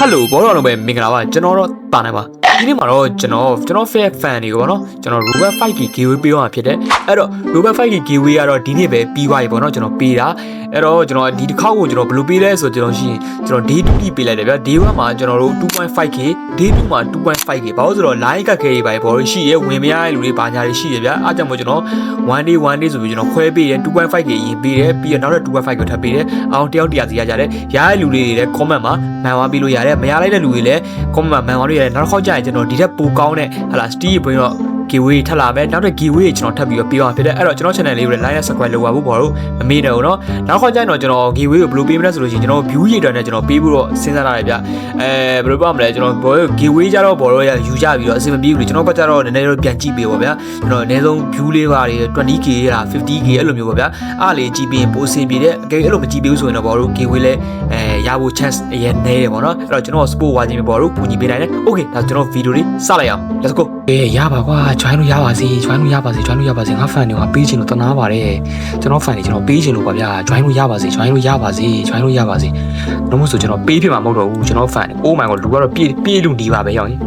ဟယ်လိုဘောတော်လုံးပဲမင်္ဂလာပါကျွန်တော်တော့တာနေပါ ဒီနေ့မှာတော့ကျွန်တော်ကျွန်တော် fan fan တွေကိုပေါ့နော်ကျွန်တော် Robot 5K giveaway ပေးတော့မှာဖြစ်တယ်အဲ့တော့ Robot 5K giveaway ကတော့ဒီနေ့ပဲပြီးသွားပြီပေါ့နော်ကျွန်တော်ပေးတာအဲ့တော့ကျွန်တော်ဒီတစ်ခေါက်ကိုကျွန်တော်ဘယ်လိုပေးလဲဆိုတော့ကျွန်တော်ရှိရင်ကျွန်တော် day 2ပေးလိုက်တယ်ဗျာ day 1မှာကျွန်တော်တို့ 2.5K day 2မှာ 2.5K ဘာလို့ဆိုတော့ line ကတ်ခဲတွေပါဘောရှိရဲဝင်မရတဲ့လူတွေဘာညာတွေရှိရဗျာအားကြောင့်မို့ကျွန်တော် one day one day ဆိုပြီးကျွန်တော်ခွဲပေးတယ် 2.5K ရင်ပေးတယ်ပြီးတော့နောက်တော့ 2.5K ကိုထပ်ပေးတယ်အောင်တယောက်တရာစီရကြတယ်ရတဲ့လူတွေတွေလည်း comment မှာမှန်သွားပြီးလို့ရတယ်မရလိုက်တဲ့လူတွေလည်း comment မှာမှန်သွားလို့ရတယ်နောက်တစ်ခေါက်ကျရင်ကျွန်တော်ဒီထက်ပိုကောင်းတဲ့ဟလာ Steve ဘင်းတော့ giveaway ထပ်လာမယ်နောက်တဲ့ giveaway ကိုကျွန်တော်ထပ်ပြီးတော့ပေးအောင်ဖြစ်တယ်အဲ့တော့ကျွန်တော် channel လေးကိုလည်း like နဲ့ subscribe လုပ်ပါဖို့ပေါ့လို့မမေ့တော့ဘူးเนาะနောက်ခေါက်ကျရင်တော့ကျွန်တော် giveaway ကိုဘယ်လိုပေးမလဲဆိုလို့ရှိရင်ကျွန်တော် view ရတဲ့နဲ့ကျွန်တော်ပေးဖို့တော့စဉ်းစားထားတယ်ဗျအဲဘယ်လိုပြောမလဲကျွန်တော်ဘော giveaway ကြတော့ဘောတော့ရယူကြပြီးတော့အဆင်မပြေဘူးလေကျွန်တော်ဘက်ကျတော့နည်းနည်းတော့ပြန်ကြည့်ပေးပါဗျာကျွန်တော်အနည်းဆုံး view လေးပါတွေ 20k လား 50k အဲ့လိုမျိုးပါဗျာအားလေးကြည့်ပြီးပိုအဆင်ပြေတဲ့အကယ်အဲ့လိုမကြည့်ပေးဘူးဆိုရင်တော့ဘောတို့ giveaway လဲအဲရဖို့ chance အရင်နေတယ်ပေါ့နော်အဲ့တော့ကျွန်တော် sport ဝါခြင်းပဲဘောတို့ပူညီပေးနိုင်တယ် okay ဒါကျွန်တော် video လေးစလိုက်အောင် let's go အေးရပါကွာ join လို့ရပါစေ join လို့ရပါစေ join လို့ရပါစေငါ fan တွေကပေးချင်လို့တနာပါတယ်ကျွန်တော် fan တွေကျွန်တော်ပေးချင်လို့ပါဗျာ join လို့ရပါစေ join လို့ရပါစေ join လို့ရပါစေတော့မို့ဆိုကျွန်တော်ပေးဖြစ်မှာမဟုတ်တော့ဘူးကျွန်တော် fan တွေ oh my god လူကတော့ပြေးပြေးလူနေပါပဲရောက်ရင်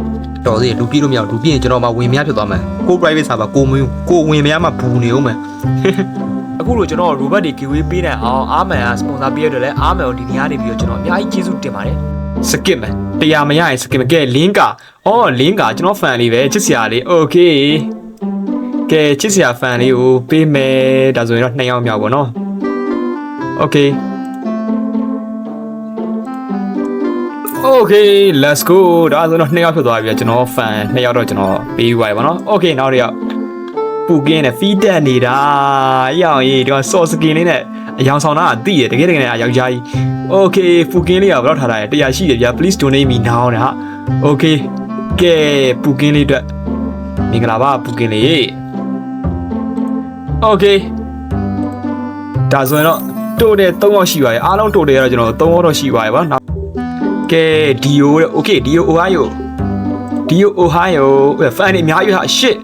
တော်သေးလူပြေးလို့မရဘူးလူပြေးရင်ကျွန်တော်မှဝင်မရဖြစ်သွားမယ်ကို private server ကိုမင်းကိုဝင်မရမှဘူးနေအောင်မယ်အခုလိုကျွန်တော် robot တွေ giveaway ပေးနိုင်အောင်အာမန်က sponsor ပေးရတဲ့လဲအာမန်ကိုဒီနေရာနေပြီးတော့ကျွန်တော်အများကြီးကျေးဇူးတင်ပါတယ် skip မယ်တရားမရရင် skip မယ်ကဲ link က အော် link ကကျွန်တော် fan လေးပဲချစ်စရာလေး okay ကဲချစ်စရာ fan လေးကိုပေးမယ်ဒါဆိုရင်တော့နှစ်ယောက်မြောက်ပေါ့နော် okay okay let's go ဒါဆိုတော့နှစ်ယောက်ဖြစ်သွားပြီကျွန်တော် fan နှစ်ယောက်တော့ကျွန်တော်ပေးသွားပြီပေါ့နော် okay နောက်တစ်ယောက်ပူကင်းနဲ့ feed တက်နေတာအရောင်ကြီးဒီမှာ sauce skin လေးနဲ့အယောင်ဆောင်တာအတိရတကယ်တကယ်နဲ့အယောက်ျားကြီး okay ပူကင်းလေးကဘယ်တော့ထားတာလဲတရားရှိတယ်ဗျာ please donate me now တဲ့ဟာ okay ကဲပူကင်းလေးအတွက်မင်္ဂလာပါပူကင်းလေး okay ဒါဆိုရင်တော့တိုးတယ်၃ယောက်ရှိပါတယ်အားလုံးတိုးတယ်ကတော့ကျွန်တော်၃ယောက်တော့ရှိပါတယ်ဗောနော်ကဲဒီယိုတဲ့ okay ဒီယို ohio ဒီယို ohio ဖန်နေအများကြီးဟာ shit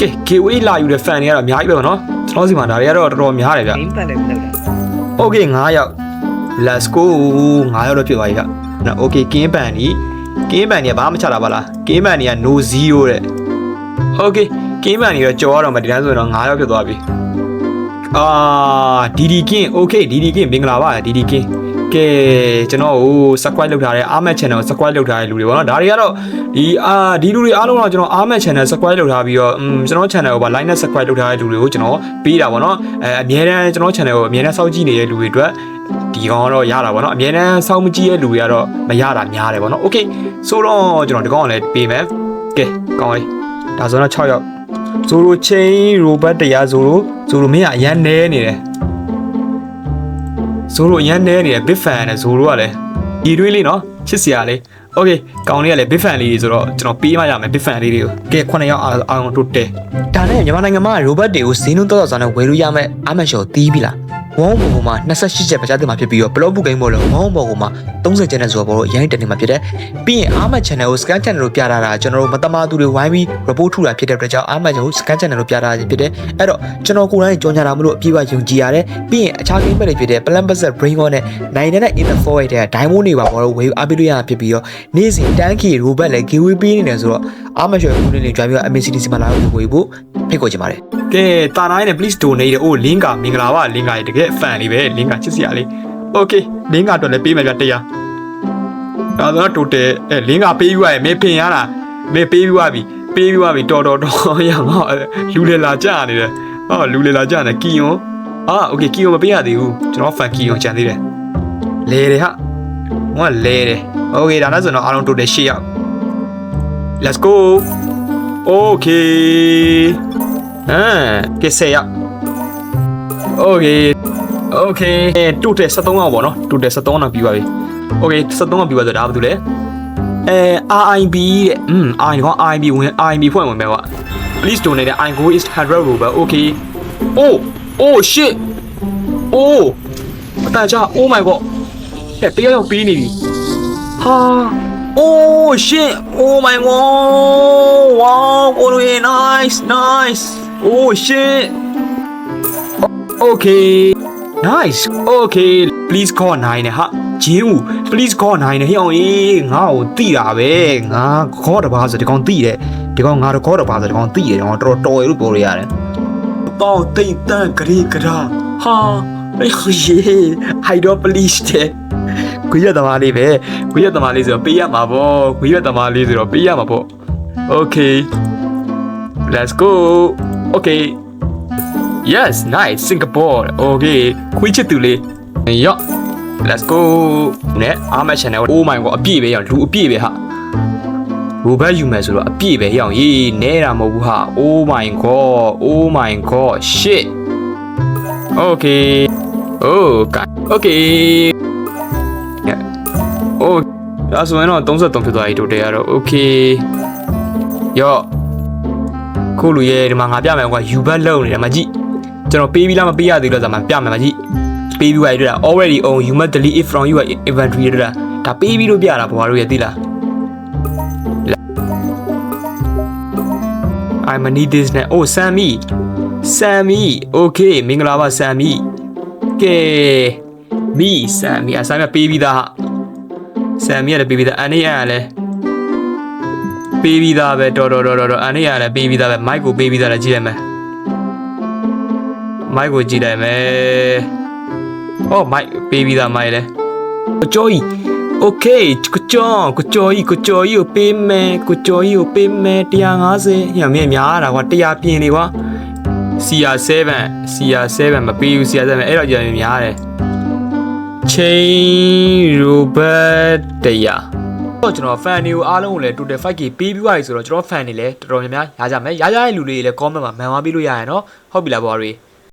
ကဲ gateway လာယူတဲ့ fan တွေကတော့အများကြီးပဲဗောနော်ကျွန်တော်စီမှာဒါတွေကတော့တော်တော်များတယ်ဗျမင်းပတ်လည်းမလုပ်တာ okay 9ယောက် let's go 9ယောက်တော့ဖြစ်သွားပြီဗျနော် okay ကင်းပန်နီ ကင်းပန်နီကဘာမှမချတာပါလားကင်းပန်နီက no 0တဲ့ okay ကင်းပန်နီတော့ကြော်ရတော့မှဒီတိုင်းဆိုရင်တော့9ယောက်ဖြစ်သွားပြီအာဒီဒီကင်း okay ဒီဒီကင်းမင်္ဂလာပါဒီဒီကင်း ကဲကျွန်တော်ဟို subscribe လုပ်ထားတဲ့ Ahmed channel ကို subscribe လုပ်ထားတဲ့လူတွေပေါ့နော်ဒါတွေကတော့ဒီအာဒီလူတွေအားလုံးတော့ကျွန်တော် Ahmed channel subscribe လုပ်ထားပြီးတော့อืมကျွန်တော် channel ကိုဗာ line နဲ့ subscribe လုပ်ထားတဲ့လူတွေကိုကျွန်တော်ပေးတာပေါ့နော်အဲအများတန်းကျွန်တော် channel ကိုအများတန်းစောင့်ကြည့်နေတဲ့လူတွေအတွက်ဒီကောင်ကတော့ရတာပေါ့နော်အများတန်းစောင့်မကြည့်တဲ့လူတွေကတော့မရတာများတယ်ပေါ့နော် okay ဆိုတော့ကျွန်တော်ဒီကောင်ကိုလည်းပေးမယ်ကဲကောင်းပြီဒါဆိုတော့6ယောက်ဇိုလိုချင်းရိုဘတ်တရားဇိုလိုဇိုလိုမင်းကအရန်နဲနေတယ် ဇိုလိုအရန်နဲနေတယ် big fan နဲ့ဇိုလိုကလည်းဒီတွေးလေးနော်ချစ်စရာလေး okay ကောင်းလေးကလည်း big fan လေးဆိုတော့ကျွန်တော်ပေးမှရမယ် big fan လေးတွေကိုကဲ9ယောက်အားအောင်တို့တဲဒါနဲ့မြန်မာနိုင်ငံမှာရိုဘတ်တွေကိုဈေးနှုန်းတော်တော်ဆောင်နဲ့ဝယ်လို့ရမယ့်အမန်ရှော်တီးပြီလား ဝုန်းဘောပေါ်မှာ28ချက်ပကြားတင်မှာဖြစ်ပြီးတော့ဘလော့ဘူးဂိမ်းပေါ်လည်းဝုန်းဘောပေါ်မှာ30ချက်နဲ့ဆိုတော့ဘောတော့အရင်တက်နေမှာဖြစ်တယ်ပြီးရင်အာမတ် channel ကို scan channel လို့ပြထားတာကျွန်တော်တို့မတမာသူတွေဝိုင်းပြီး report ထူတာဖြစ်တဲ့အတွက်ကြောင့်အာမတ် channel ကို scan channel လို့ပြထားခြင်းဖြစ်တယ်အဲ့တော့ကျွန်တော်ကိုယ်တိုင်ကြော်ညာတာမလို့အပြည့်အဝယုံကြည်ရတယ်ပြီးရင်အခြား game တွေဖြစ်တဲ့ plan budget brain on နဲ့နိုင်တဲ့ in the forward တဲ့ diamond တွေပါဘောတော့ဝယ်အားပေးလို့ရတာဖြစ်ပြီးတော့နေ့စဉ် tanky robot လည်း giveaway ပေးနေတယ်ဆိုတော့အာမတ် channel ကိုလည်းကြွားပြီးတော့ MCDC မှာလာလို့ဝယ်ဖို့ဖိတ်ခေါ်ချင်ပါတယ်ကဲတာတိုင်းနဲ့ please donate တဲ့ oh link ကမင်္ဂလာပါ link ကတကယ် fan လေးပဲ link ကချစ်စရာလေး okay link ကတော့လည်းပေးမယ်ဗျတရားဒါဆိုတော့ total အဲ link ကပေးပြီးသွားရင်မေဖင်ရတာမေပေးပြီးသွားပြီပေးပြီးသွားပြီတော်တော်တော်ရငါလူလေလာကြနေတယ်ဟောလူလေလာကြနေကီယွန်အာ okay ကီယွန်မပေးရသေးဘူးကျွန်တော် fan ကီယွန်ကြံသေးတယ်လဲတယ်ဟာဟောလဲတယ် okay ဒါနဲ့ဆိုတော့အားလုံး total 8ယောက် let's go okay ဟမ်ကဲဆယ်ရโ Okay တူတယ်73အောင်ပေါ့နော်တူတယ်73အောင်ပြီးပါပြီ Okay 73အောင်ပြီးပါဆိုဒါဘာလို့လဲအဲ RIB တဲ့อืม RIB ကော RIB ဝင် RIB ဖွင့်ဝင်ပဲကွာ Please donate the IGO is 100 ruble Okay Oh oh shit Oh အတကြ Oh my god ဟဲ့တရားရောက်ပြီးနေပြီဟာ Oh shit Oh my god Wow ကိုလိုရေ nice nice Oh shit Okay nice okay please call 9နဲ့ဟာဂျင်းဦး please call 9နဲ့ဟိအောင်အေးငါ့ကိုတိတာပဲငါခေါ်တပါဆိုဒီကောင်တိတယ်ဒီကောင်ငါတော့ခေါ်တပါဆိုဒီကောင်တိတယ်ဒီကောင်တော်တော်တော်ရလို့ပြောလို့ရတယ်တော့တိတ်တန်ဂရီဂရာဟာအေးရေဟိုင်တော့ please တဲ့ခွေရသမားလေးပဲခွေရသမားလေးဆိုတော့ပေးရမှာပေါ့ခွေရသမားလေးဆိုတော့ပေးရမှာပေါ့ okay let's go okay yes nice singapore okay ခွေးချစ်သူလေးရော့ let's go နဲ့အားမချန်နယ် oh my god အပြည့်ပဲရအောင်လူအပြည့်ပဲဟာဘူဘတ်ယူမယ်ဆိုတော့အပြည့်ပဲရအောင်ရေးနဲတာမဟုတ်ဘူးဟာ oh my god oh my god shit okay oh god okay yeah oh ဒါဆိုရင်တော့33ဖြစ်သွားပြီတိုတယ်ကတော့ okay ရော့ခုလူရဲ့ဒီမှာငါပြမယ်ကွာယူဘတ်လုံနေတယ်မကြည့် ကျွန်တော်ပေးပြီးလားမပေးရသေးလို့ဆိုမှပြမယ်မကြည့်ပေးပြီးပါရတဲ့ already own you must delete it from your inventory တဲ့ဒါပေးပြီးလို့ပြတာဘွားတို့ရဲ့သိလား I need this နဲ့ oh Sammy Sammy okay မင်္ဂလာပါ Sammy ကဲ me Sammy အစားမပေးပြီးသားဟာ Sammy ရတယ်ပေးပြီးသားအနေရလည်းပေးပြီးသားပဲတော်တော်တော်တော်အနေရလည်းပေးပြီးသားပဲ mic ကိုပေးပြီးသားလည်းကြည့်လိုက်မယ် mic ကိုကြည့်လိုက်မယ် oh mic ပေးပြီးသား mic လည်းကိုကျော်ကြီး okay ကိုကျော်ကိုကျော်ကြီးကိုကျော်ကြီးကိုပေးမယ်ကိုကျော်ကြီးကိုပေးမယ်150ညမင်းများတာကွာ100ပြင်နေကွာ CR7 CR7 မပေးဘူး CR7 အဲ့တော့ကြာရင်များတယ် chain robot တရားတော့ကျွန်တော် fan တွေကိုအားလုံးကိုလည်း total 5k ပေးပြီးသွားပြီဆိုတော့ကျွန်တော် fan တွေလည်းတော်တော်များများရားကြမယ်ရားကြတဲ့လူတွေလည်း comment မှာမှန်သွားပြီးလို့ရရနော်ဟုတ်ပြီလားဘော်ရီ